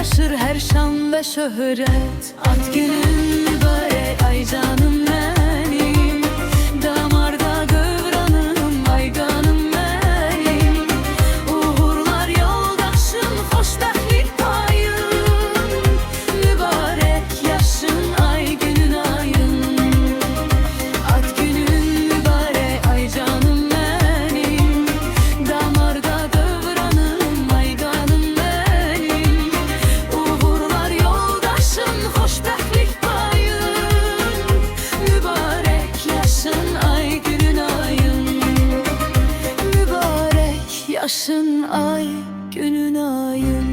aşır her şan ve şöhret. At günün mübarek aycanı Yaşın ay, günün ayı